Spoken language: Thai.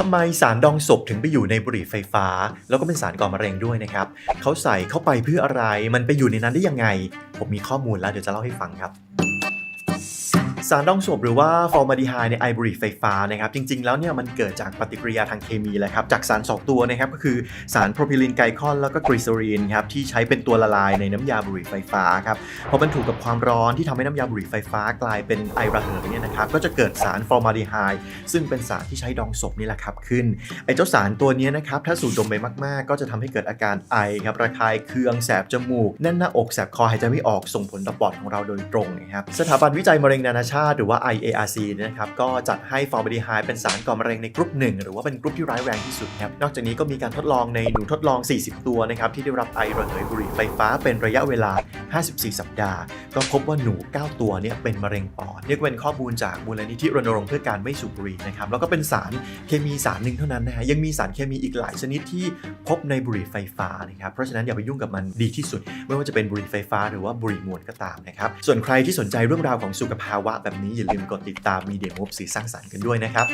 ทำไมสารดองศพถึงไปอยู่ในบุหรี่ไฟฟ้า แล้วก็เป็นสารก่อมะเร็งด้วยนะครับเขาใส่เข้าไปเพื่ออะไร มันไปอยู่ในนั้นได้ยังไง ผมมีข้อมูลแล้วเดี๋ยวจะเล่าให้ฟังครับ สารดองศพหรือว่าฟอร์มาดีไฮในไอบุรีไฟฟ้านะครับจริง ๆ แล้วเนี่ยมันเกิดจากปฏิกิริยาทางเคมีแหละครับจากสาร 2 ตัวนะครับก็คือสารโพรพิลินไกลคอนแล้วก็กรีซอรีนครับที่ใช้เป็นตัวละลายในน้ำยาบุหรี่ไฟฟ้าครับพอมันถูกกับความร้อนที่ทำให้น้ำยาบุหรี่ไฟฟ้ากลายเป็นไอระเหยเนี่ยนะครับก็จะเกิดสารฟอร์มาดีไฮซึ่งเป็นสารที่ใช้ดองศพนี่แหละครับขึ้นไอเจ้าสารตัวนี้นะครับถ้าสูดดมไปมากๆ ก็จะทำให้เกิดอาการไอครับระคายเคืองแสบจมูกแน่นหน้าอกแสบคอหายใจไม่ออกส่งผลต่อปอดของเราโดยตรงนะครับสถาบันวิจัยมะเร็งนานาชาติหรือว่า IARC เนยนะครับก็จัดให้ฟอร์มาดีไฮเป็นสารก่อมะเร็งในกรุ๊ปหนึ่งหรือว่าเป็นกรุ๊ปที่ร้ายแรงที่สุดครับนอกจากนี้ก็มีการทดลองในหนูทดลอง 40 ตัวนะครับที่ได้รับไอระเหยบุหรี่ไฟฟ้าเป็นระยะเวลา 54 สัปดาห์ ก็พบว่าหนู 9 ตัวเนี่ยเป็นมะเร็งปอดเรียกว่าเป็นข้อมูลจากมูลนิธิรณรงค์เพื่อการไม่สูบบุหรี่นะครับแล้วก็เป็นสารเคมีสารหนึ่งเท่านั้นนะฮะยังมีสารเคมีอีกหลายชนิดที่พบในบุหรี่ไฟฟ้านะครับเพราะฉะนั้นอย่าไปยุ่งกับมันดีที่สุด ไม่ว่าจะเป็นบุหรี่ไฟฟ้า หรือว่าบุหรี่มวลก็ตามนะครับส่วนใครที่สนใจเรื่องราวของสุขภาวะแบบนี้อย่าลืมกดติดตามมีเดียมูฟสีสร้างสรรค์กันด้วยนะครับ